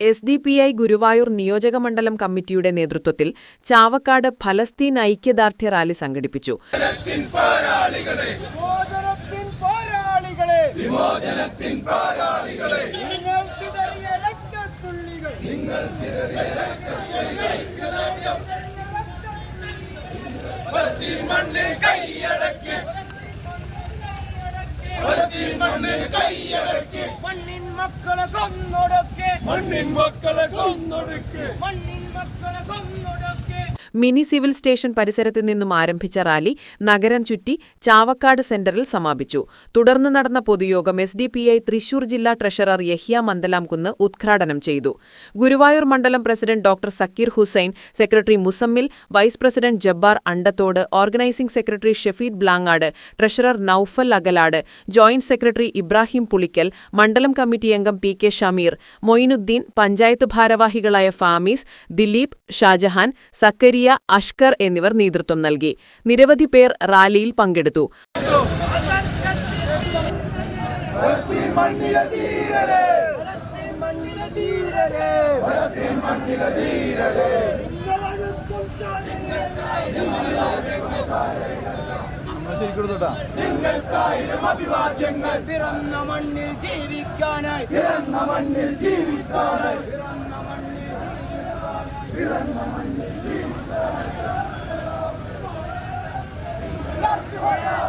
S D P I Guruvayur നിയോജകമണ്ഡലം കമ്മിറ്റിയുടെ നേതൃത്വത്തിൽ ചാവക്കാട് ഫലസ്തീൻ ഐക്യദാർഢ്യ റാലി സംഘടിപ്പിച്ചു. വിമോചനത്തിൻ പോരാളികളെ. மக்களை கொன்னொடுக்கு. மண்ணின் மக்களை கொன்னொடுக்கு. மண்ணின் மக்களை கொன்னொடுக்கு മിനി സിവിൽ സ്റ്റേഷൻ പരിസരത്ത് നിന്നും ആരംഭിച്ച റാലി നഗരം ചുറ്റി ചാവക്കാട് സെന്ററിൽ സമാപിച്ചു. തുടർന്ന് നടന്ന പൊതുയോഗം S D P I Thrissur ജില്ലാ ട്രഷറർ യഹിയ മന്ദലാംകുന്ന് ഉദ്ഘാടനം ചെയ്തു. ഗുരുവായൂർ മണ്ഡലം president doctor Zakir Hussain secretary Muzammil vice president Jabbar Andathode organising secretary Shefeed Blangad treasurer Noufal Agalad joint secretary Ibrahim Pulikkal മണ്ഡലം കമ്മിറ്റി അംഗം പി കെ ഷമീർ മൊയിനുദ്ദീൻ പഞ്ചായത്ത് ഭാരവാഹികളായ ഫാമീസ് ദിലീപ് ഷാജഹാൻ സക്കരിയ അഷ്കർ എന്നിവർ നേതൃത്വം നൽകി. നിരവധി പേർ റാലിയിൽ പങ്കെടുത്തു. പിറന്ന മണ്ണിൽ ജീവിക്കാനായി. പിറന്ന മണ്ണിൽ ജീവിക്കാനായി. പിറന്ന മണ്ണിൽ Nasıl hayal?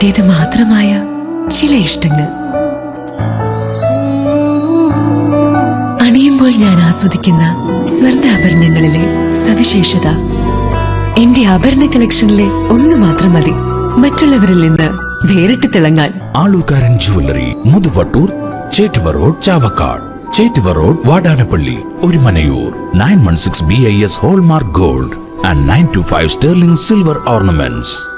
എന്റേത് മാത്രമായ ചില ഇഷ്ടങ്ങൾ. അണിയുമ്പോൾ ഞാൻ ആസ്വദിക്കുന്ന സ്വർണാഭരണങ്ങളിലെ സവിശേഷത. എന്റെ ആഭരണ കളക്ഷനിലെ ഒന്ന് മാത്രം മതി. മറ്റുള്ളവരിൽ നിന്ന് വേറിട്ട് തിളങ്ങാൻ. Alukkaran jewellery Muthuvattoor Chettuva road Chavakkad. Chettuva road Vadanappally Orumanayur. Nine one six B I S hallmark gold and nine two five sterling silver ornaments.